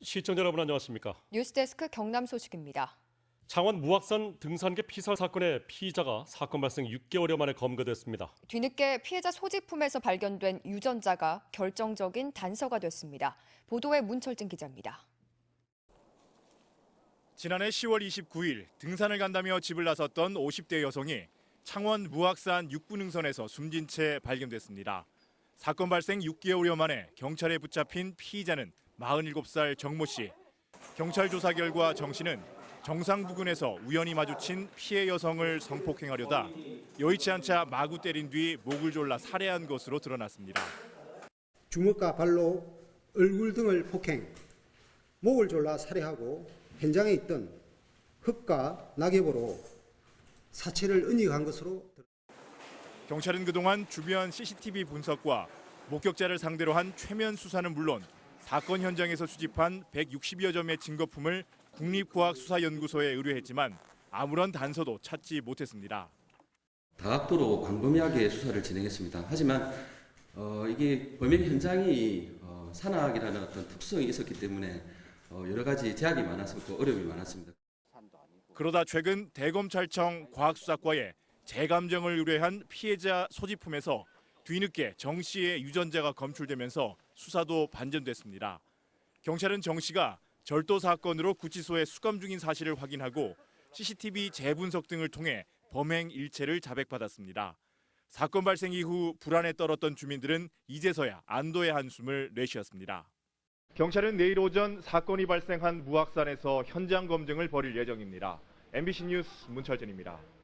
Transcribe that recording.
시청자 여러분 안녕하십니까? 뉴스데스크 경남 소식입니다. 창원 무악산 등산계 피살 사건의 피의자가 사건 발생 6개월여 만에 검거됐습니다. 뒤늦게 피해자 소지품에서 발견된 유전자가 결정적인 단서가 됐습니다. 보도에 문철진 기자입니다. 지난해 10월 29일 등산을 간다며 집을 나섰던 50대 여성이 창원 무악산 육군능선에서 숨진 채 발견됐습니다. 사건 발생 6개월여 만에 경찰에 붙잡힌 피의자는 47살 정모 씨. 경찰 조사 결과 정 씨는 정상 부근에서 우연히 마주친 피해 여성을 성폭행하려다 여의치 않자 마구 때린 뒤 목을 졸라 살해한 것으로 드러났습니다. 주먹과 발로 얼굴 등을 폭행, 목을 졸라 살해하고 현장에 있던 흙과 낙엽으로 사체를 은닉한 것으로 경찰은 그동안 주변 CCTV 분석과 목격자를 상대로 한 최면 수사는 물론 사건 현장에서 수집한 160여 점의 증거품을 국립과학수사연구소에 의뢰했지만 아무런 단서도 찾지 못했습니다. 다각도로 광범위하게 수사를 진행했습니다. 하지만 어, 이게 범행 현장이 어, 산악이라는 어떤 특성이 있었기 때문에 어, 여러 가지 제약이 많았었고 어려움이 많았습니다. 그러다 최근 대검찰청 과학수사과에 재감정을 의뢰한 피해자 소지품에서 뒤늦게 정 씨의 유전자가 검출되면서 수사도 반전됐습니다. 경찰은 정 씨가 절도 사건으로 구치소에 수감 중인 사실을 확인하고 CCTV 재분석 등을 통해 범행 일체를 자백받았습니다. 사건 발생 이후 불안에 떨었던 주민들은 이제서야 안도의 한숨을 내쉬었습니다. 경찰은 내일 오전 사건이 발생한 무악산에서 현장 검증을 벌일 예정입니다. MBC 뉴스 문철진입니다.